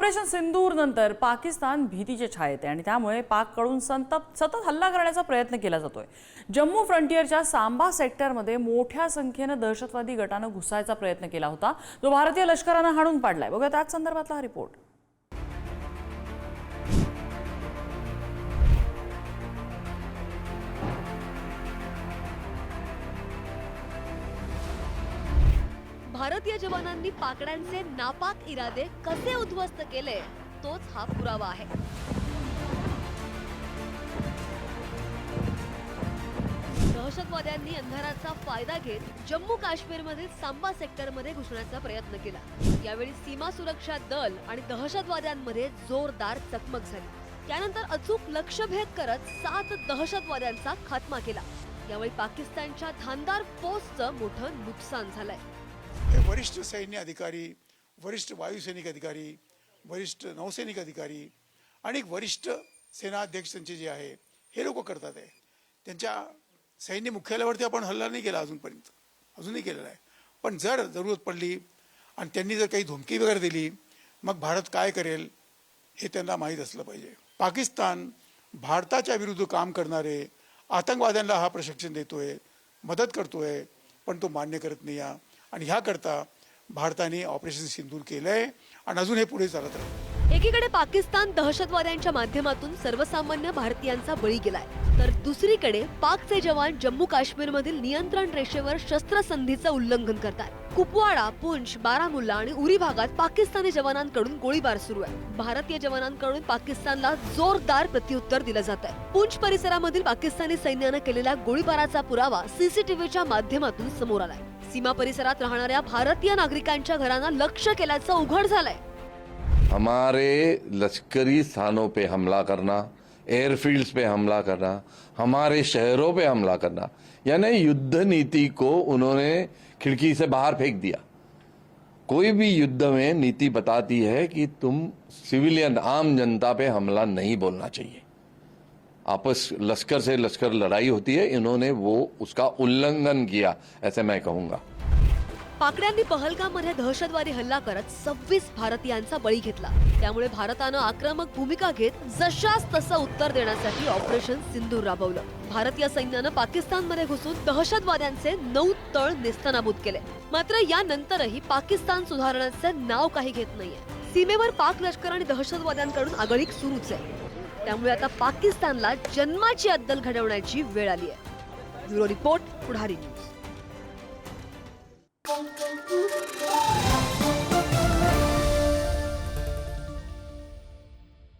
Operation सिंदूर नंतर पाकिस्तान भीतीच्या छायेत आहे आणि त्यामुळे पाककडून संतप सतत हल्ला करण्याचा प्रयत्न केला जातोय. जम्मू फ्रंटियरच्या सांबा सेक्टरमध्ये मोठ्या संख्येनं दहशतवादी गटानं घुसायचा प्रयत्न केला होता जो भारतीय लष्करानं हाणून पाडलाय. बघा त्याच संदर्भातला हा रिपोर्ट भारतीय जवानांनी पाकड्यांचे नापाक इरादे कसे उद्ध्वस्त केले तोच हा पुरावा आहे. दहशतवाद्यांनी अंधाराचा फायदा घेत जम्मू काश्मीरमधील सांबा सेक्टरमध्ये घुसण्याचा प्रयत्न केला. यावेळी सीमा सुरक्षा दल आणि दहशतवाद्यांमध्ये जोरदार चकमक झाली. त्यानंतर अचूक लक्षभेद करत सात दहशतवाद्यांचा खात्मा केला. यावेळी पाकिस्तानच्या धानदार पोस्टचं मोठं नुकसान झालंय. हे वरिष्ठ सैन्य अधिकारी वरिष्ठ वायुसैनिक अधिकारी वरिष्ठ नौसैनिक अधिकारी आणि वरिष्ठ सेनाध्यक्ष त्यांचे जे आहे हे लोक करतात आहे. त्यांच्या सैन्य मुख्यालयावरती आपण हल्ला नाही केला अजूनपर्यंत अजूनही केलेला आहे. पण जर जरूरत पडली आणि त्यांनी जर काही धमकी वगैरे दिली मग भारत काय करेल हे त्यांना माहीत असलं पाहिजे. पाकिस्तान भारताच्या विरुद्ध काम करणारे आतंकवाद्यांना हा प्रशिक्षण देतोय मदत करतोय पण तो मान्य करत नाही आहे. आणि ह्याकरता भारताने ऑपरेशन सिंदूर केलंय. आणि अजून हे पुढे चालत राहील एकीकडे पाकिस्तान दहशतवाद्यांच्या माध्यमातून सर्वसामान्य भारतीयांचा बळी गेलाय. तर दुसरीकडे पाकचे जवान जम्मू काश्मीरमधील नियंत्रण रेषेवर शस्त्रसंधीचं उल्लंघन करतात कुपवाडा पुंछ बारामुल्ला आणि उरी भागात पाकिस्तानी जवानांकडून गोळीबार सुरू आहे. भारतीय जवानांकडून पाकिस्तानला जोरदार प्रत्युत्तर दिलं जात आहे पुंछ परिसरामधील पाकिस्तानी सैन्यानं केलेल्या गोळीबाराचा पुरावा सीसीटीव्हीच्या माध्यमातून समोर आलाय. सीमा परिसरात राहणाऱ्या भारतीय नागरिकांच्या घरांना लक्ष केल्याचं उघड झालंय. हमारे लश्करी स्थानों पे हमला करना एयरफील्ड्स पे हमला करना हमारे शहरों पे हमला करना यानी युद्ध नीति को उन्होंने खिड़की से बाहर फेंक दिया। कोई भी युद्ध में नीति बताती है कि तुम सिविलियन आम जनता पे हमला नहीं बोलना चाहिए। आपस लश्कर से लश्कर लड़ाई होती है इन्होंने वो उसका उल्लंघन किया ऐसे मैं कहूंगा। पाकड्यांनी पहलगाममध्ये दहशतवादी हल्ला करत सव्वीस भारतीयांचा बळी घेतला. त्यामुळे भारतानं आक्रमक भूमिका घेत जशास तसं उत्तर देण्यासाठी ऑपरेशन सिंधूर राबवलं. भारतीय सैन्यानं पाकिस्तानमध्ये घुसून दहशतवाद्यांचे नऊ तळ नेस्तनाबूत केले. मात्र यानंतरही पाकिस्तान सुधारण्याचं नाव काही घेत नाहीये. सीमेवर पाक लष्कर आणि दहशतवाद्यांकडून आगळीक सुरूच आहे. त्यामुळे आता पाकिस्तानला जन्माची अद्दल घडवण्याची वेळ आली आहे. Bureau report Pudhari news.